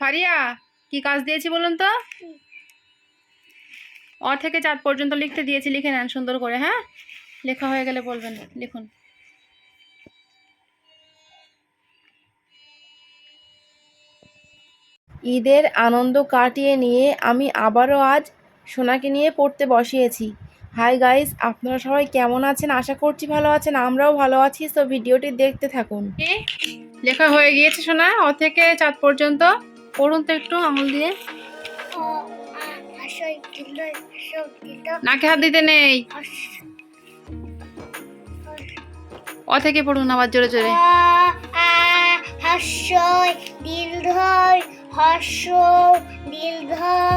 ফারিয়া, কি কাজ দিয়েছি বলুন তো? অ থেকে চার পর্যন্ত লিখতে দিয়েছি, লিখে নেন সুন্দর করে হ্যাঁ? লেখা হয়ে গেলে বলবেন, লিখুন। ঈদের আনন্দ কাটিয়ে নিয়ে আমি আবারও আজ সোনাকে নিয়ে পড়তে বসিয়েছি। হাই গাইস, আপনারা সবাই কেমন আছেন? আশা করছি ভালো আছেন, আমরাও ভালো আছি। তো ভিডিওটি দেখতে থাকুন। লেখা হয়ে গিয়েছে সোনা অ থেকে চাঁদ পর্যন্ত। পড়ুন তো একটু আঙুল দিয়ে। নাকে হাত দিতে নেই। অ থেকে পড়ুন আবার জোরে জোরে। হর্ষই দীর্ঘই হর্ষ দীর্ঘ রি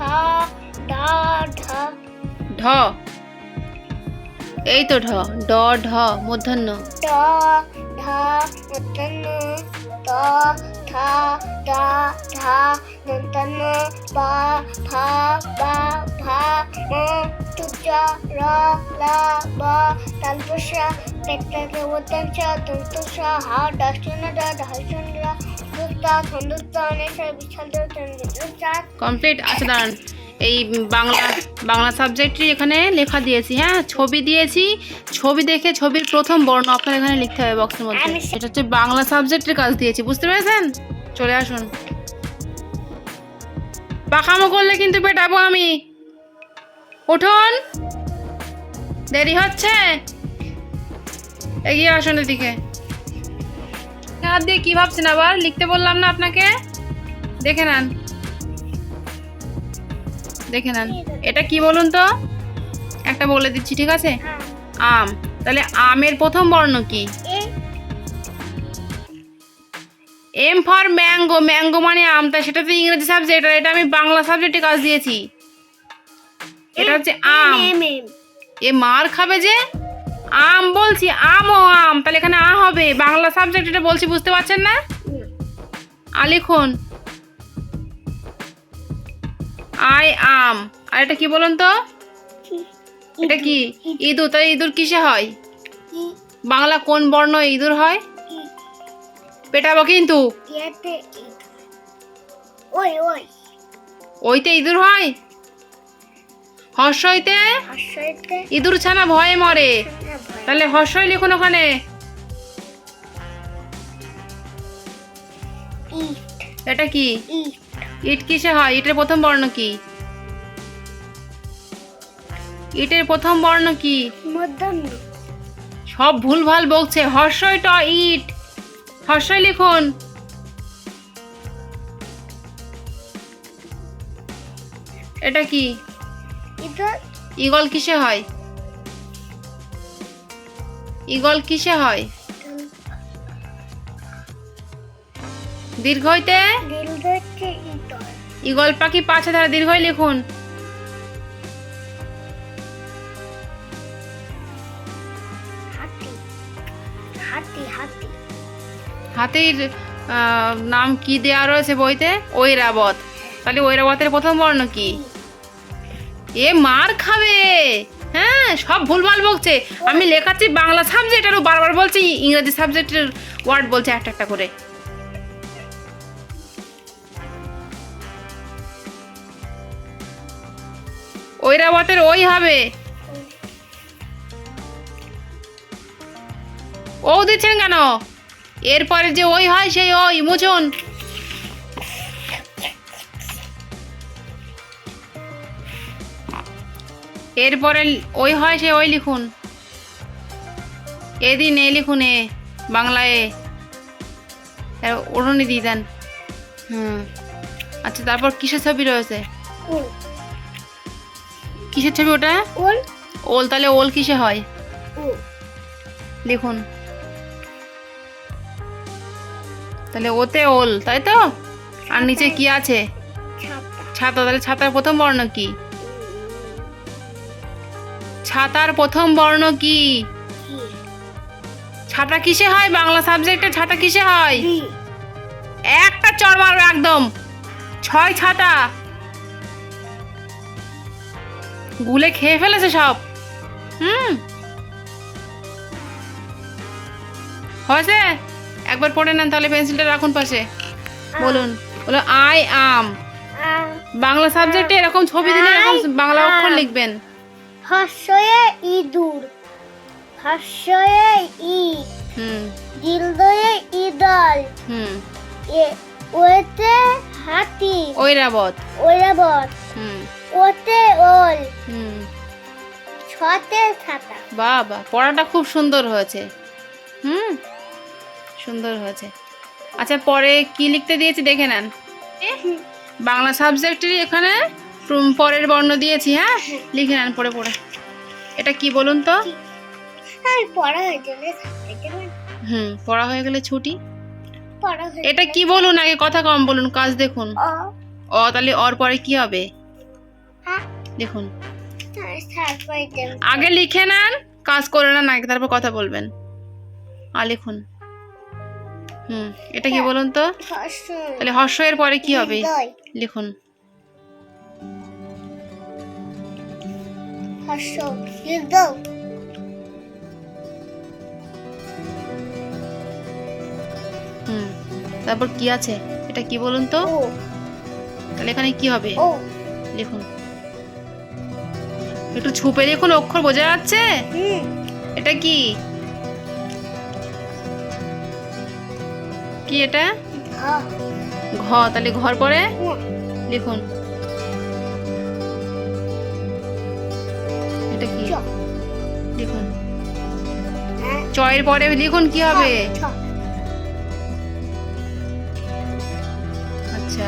ঢ। ঢ এই তো ঢ। ড, ঢ মূর্ধন্য ট ঢ নতন ত থ দ ধ নতন প ফ, ব, ভ ম তুজ র, ল, ব কমপ্লিট আচ্ছা দাঁড়ান। এই বাংলা বাংলা সাবজেক্টটি এখানে লেখা দিয়েছি হ্যাঁ? ছবি দিয়েছি ছবি দেখে ছবির প্রথম বর্ণ আপনার এখানে লিখতে হবে বক্সের মধ্যে। এটা হচ্ছে বাংলা সাবজেক্টের কাজ দিয়েছি বুঝতে পেরেছেন? চলে আসুন। পাখামো করলে কিন্তু পেটাবো আমি। উঠুন। দেরি হচ্ছে। এগিয়ে আসুন এদিকে। হাত দিয়ে কি ভাবছেন আবার? লিখতে বললাম না আপনাকে। দেখে নেন। দেখে নেন। এটা কি বলুন তো? একটা বলে দিচ্ছি ঠিক আছে? আম। তাহলে আমের প্রথম বর্ণ কি? M for mango. ম্যাঙ্গো মানে আম। তা সেটা তো ইংরেজি সাবজেক্ট আর এটা আমি বাংলা সাবজেক্টে কাজ দিয়েছি। এটা হচ্ছে আম। এ মার খাবে যে? আম বলছি আম ও আম। তাহলে এখানে আ হবে। বাংলা সাবজেক্ট এটা বলছি বুঝতে পারছেন না? আ লিখুন। I am. আর এটা কি বলুন তো? এটা কি? ইঁদুর। তাই ইঁদুর কিসে হয়? বাংলা কোন বর্ণ ইঁদুর হয়? পেটাবো কিন্তু। ওই ওই। ওইতে ইঁদুর হয়? হর্ষইতে? হাসইতে ইঁদুর ছানা ভয়ে মরে। তাহলে হর্ষই লিখুন ওখানে। এটা কি? ইট। কিসে হয়? ইটের প্রথম বর্ণ কি? ইটের প্রথম বর্ণ কি? সব ভুলভাল বকছে। হর্ষই ট ইট। হর্ষই লিখুন। এটা কি? ইগল? কিসে হয়? ইগল কিসে হয়? দীর্ঘইতে দিল ধরছে ইগল। পাখি পাছে ধারা দীর্ঘই লিখুন। হাতি। হাতি হাতি। হাতির নাম কি দেওয়া রয়েছে বইতে? ঐরাবত। তাহলে ঐরাবতের প্রথম বর্ণ কি? এ মার খাবে। হ্যাঁ সব ভুলভাল বকছে আমি লেখাচ্ছি বাংলা সাবজেক্ট আরও বারবার বলছি ইংরেজি সাবজেক্টের ওয়ার্ড বলছে একটা একটা করে। ঐরাবতের ওই হবে। ও দিচ্ছেন কেন? এরপরে যে ওই হয়, সেই ওই মুছুন এরপরে ওই হয় সে ওই লিখুন। এদিন এ লিখুন এ বাংলায় ওড়নি দিয়ে দেন। হুম। আচ্ছা তারপর কিসের ছবি রয়েছে? কিসের ছবি ওটা? ওল। ওল তাহলে ওল কিসে হয়? লিখুন। তাহলে ওতে ওল তাই তো? আর নিচে কি আছে? ছাতা। ছাতা তাহলে ছাতার প্রথম বর্ণ কি? ছাতার প্রথম বর্ণ কি? ছাতা কিসে হয়? বাংলা সাবজেক্টে ছাতা কিসে হয়? একটা চড় মারবে একদম। ছয় ছাতা। গুলে খেয়ে ফেলেছে সব। হুম। হয়েছে? একবার পড়ে নেন তাহলে পেন্সিলটা রাখুন পাশে। বলুন। বলো আই আম। বাংলা সাবজেক্টে এরকম ছবি দিলে এরকম বাংলা অক্ষর লিখবেন। হর্ষয়ে ইঁদুর হর্ষয়ে ই হুম। দিলদয়ে ইদল হুম। এ ওতে হাতি ঐরাবত। ওরাবত হুম। ওতে ওল হুম। ছতে ছাতা। বাবা পড়াটা খুব সুন্দর হয়েছে। হুম? সুন্দর হয়েছে। আচ্ছা পরে কি লিখতে দিয়েছি দেখে নেন। বাংলা সাবজেক্টেরই এখানে পরের বর্ণ দিয়েছি হ্যাঁ? লিখে নেন পড়ে পড়ে। এটা কি বলুন তো? হয়ে হুম পড়া হয়ে গেলে ছুটি। এটা কি বলুন? আগে কথা কম বলুন কাজ দেখুন। অ। তাহলে অর পরে কি হবে? আ দেখুন। আগে লিখে নেন কাজ করে নেন আগে তারপর কথা বলবেন। আর লিখুন। হুম এটা কি বলুন তো? হর্ষ। তাহলে হর্ষ এর পরে কি হবে? হৃদয়। হৃদয় হুম তারপর কি আছে? এটা কি বলুন তো? ও। তাহলে এখানে কি হবে? ও। লিখুন। একটু ছুপে লিখুন অক্ষর বোঝা যাচ্ছে? হুম। এটা কি? কি এটা? ঘ। তাহলে ঘর পরে লিখুন। এটা কি? চ। লিখুন। হ্যাঁ। চয়ের পরে লিখুন কি হবে? আচ্ছা।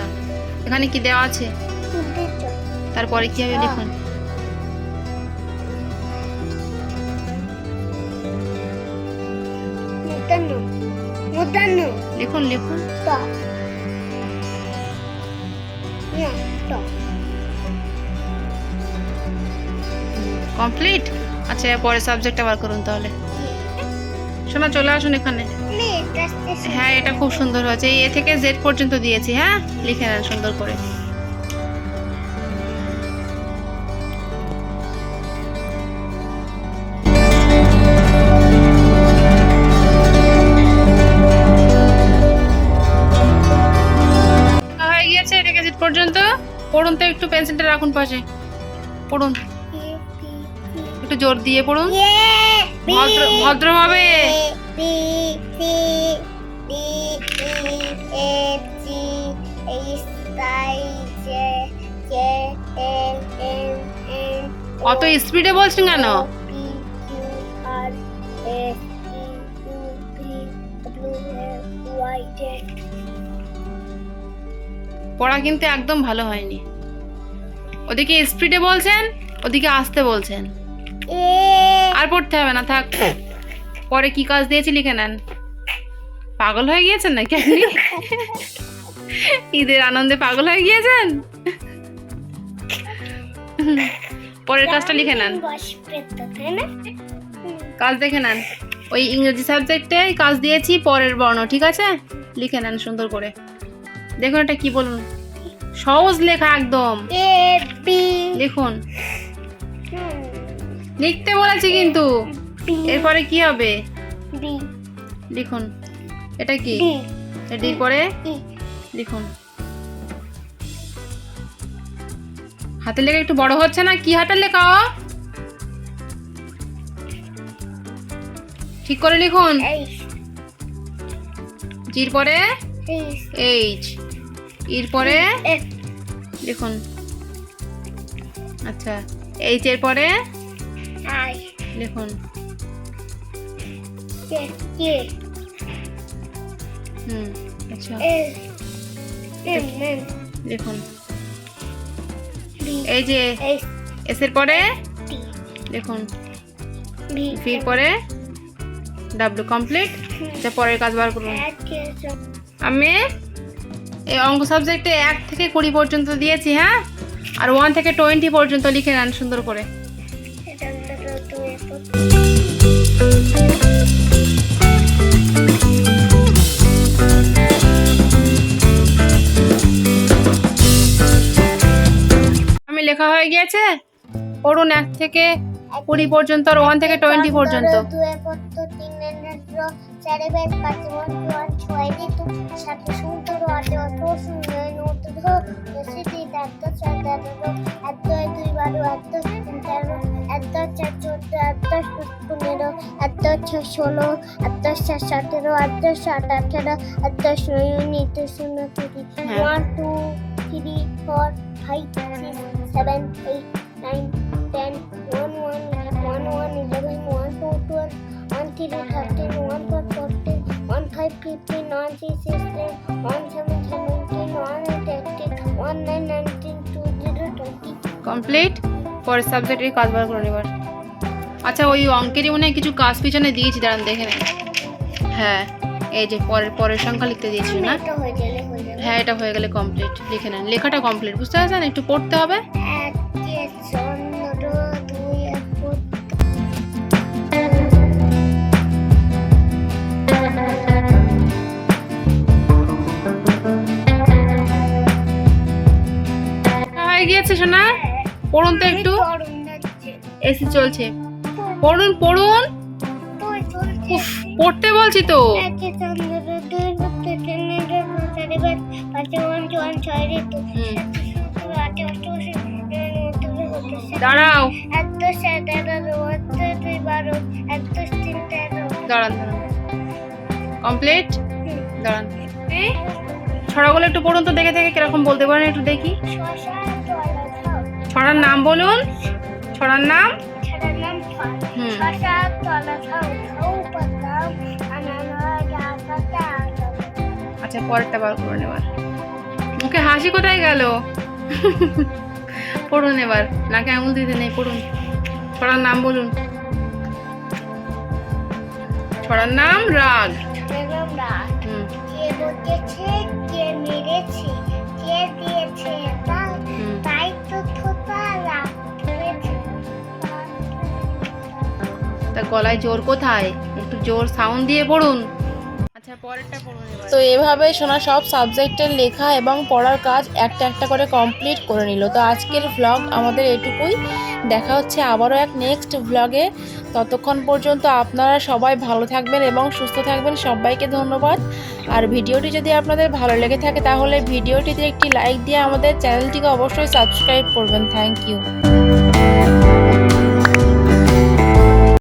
এখানে কি দেওয়া আছে? তারপরে কি হবে। লিখুন। লিখুন লিখুন। কমপ্লিট? আচ্ছা পরে সাবজেক্ট আবার করুন তাহলে। শোনা চলে আসুন এখানে। হ্যাঁ এটা খুব সুন্দর হয়েছে। এ থেকে জেড পর্যন্ত দিয়েছি হ্যাঁ? লিখে নেন সুন্দর করে। পর্যন্ত। পড়ুন তো, একটু পেন্সিলটা রাখুন পাশে। পড়ুন। একটু জোর দিয়ে পড়ুন। ভদ্র ভদ্রভাবে। অত স্পিডে বলছেন কেন? পড়া কিন্তু একদম ভালো হয়নি। ওদিকে স্পিডে বলছেন ওদিকে আসতে বলছেন। আর পড়তে হবে না থাক। পরে কি কাজ দিয়েছি লিখে নেন। পাগল হয়ে গিয়েছেন নাকি আপনি? ঈদের আনন্দে পাগল হয়ে গিয়েছেন? পরের কাজটা লিখে নেন। না? কাজ দেখে নেন। ওই ইংরেজি সাবজেক্টে কাজ দিয়েছি পরের বর্ণ ঠিক আছে? লিখে নেন সুন্দর করে। দেখুন এটা কি বলুন। সহজ লেখা একদম। লিখুন লিখতে বলেছি কিন্তু। এরপরে কি হবে? লিখুন। এটা কি? ডি পরে? লিখুন। হাতের লেখা একটু বড় হচ্ছে না? কি হাতের লেখা? ঠিক করে লিখুন। জির পরে? এইচ ইর পরে? লিখুন। আচ্ছা এইচ এর পরে? লিখুন। হুম আচ্ছা। লিখুন। এই যে এস এর পরে? বি ফির পরে? W complete. আচ্ছা পরের কাজ বার করুন। আমি এই অঙ্ক সাবজেক্টে এক থেকে কুড়ি পর্যন্ত দিয়েছি হ্যাঁ? আর ওয়ান থেকে টোয়েন্টি পর্যন্ত লিখে নেন সুন্দর করে। এটা আমি লেখা হয়ে গিয়েছে? পড়ুন এক থেকে কুড়ি পর্যন্ত আর ওয়ান থেকে টোয়েন্টি পর্যন্ত। চারে বেদ পাঁচে মন্ত্র ছয় ঋতু সাথে সুন্দর আটে অত সুন্দর নতুন রসিদি এত চার চোদ্দ এত পনেরো এত ছয় ষোলো এত সাত সতেরো এত সাত আঠেরো ষোলো উনিশ শূন্য কুড়ি। One two three four five six seven eight nine ten one one one one eleven one two twelve one three thirteen one four fourteen one five fifteen one six sixteen one seven seventeen one eight eighteen one nine nineteen two zero twenty complete পরের সাবজেক্টের কাজ বার করে নেবার আচ্ছা ওই অঙ্কেরই মনে হয় কিছু কাজ পিছনে দিয়েছি দাঁড়ান দেখে নেন হ্যাঁ এই যে পরের পরের সংখ্যা লিখতে দিয়েছি না? হ্যাঁ এটা হয়ে গেলে কমপ্লিট লিখে নেন। লেখাটা কমপ্লিট বুঝতে পারছেন? একটু পড়তে হবে। হয়ে গিয়েছে শোনা পড়ুন তো একটু। এসি চলছে। পড়ুন পড়ুন। উফ, পড়তে বলছি তো। দাঁড়াও। দাঁড়ান কমপ্লিট? দাঁড়ান। ছড়াগুলো একটু পড়ুন তো দেখে দেখে কীরকম বলতে পারেন একটু দেখি। ছড়ার নাম বলুন। ছড়ার নাম? ছাড়ার নাম ফল হুম। আচ্ছা পরেরটা বার করে নেবার মুখে হাসি কোথায় গেল? পড়ুন এবার। নাকে আঙুল দিতে নেই পড়ুন। ছড়ার নাম বলুন। ছড়ার নাম রাগ। হুম। কে মেরেছে কে দিয়েছে তা গলায় জোর কোথায়? একটু জোর সাউন্ড দিয়ে পড়ুন। আচ্ছা তো এভাবে শোনা সব সাবজেক্টের লেখা এবং পড়ার কাজ একটা একটা করে কমপ্লিট করে নিল। তো আজকের ভ্লগ আমাদের এটুকুই। দেখা হচ্ছে আবারও এক নেক্সট ভ্লগে ততক্ষণ পর্যন্ত আপনারা সবাই ভালো থাকবেন এবং সুস্থ থাকবেন। সবাইকে ধন্যবাদ। আর ভিডিওটি যদি আপনাদের ভালো লেগে থাকে তাহলে ভিডিওটিতে একটি লাইক দিয়ে আমাদের চ্যানেলটিকে অবশ্যই সাবস্ক্রাইব করবেন। Thank you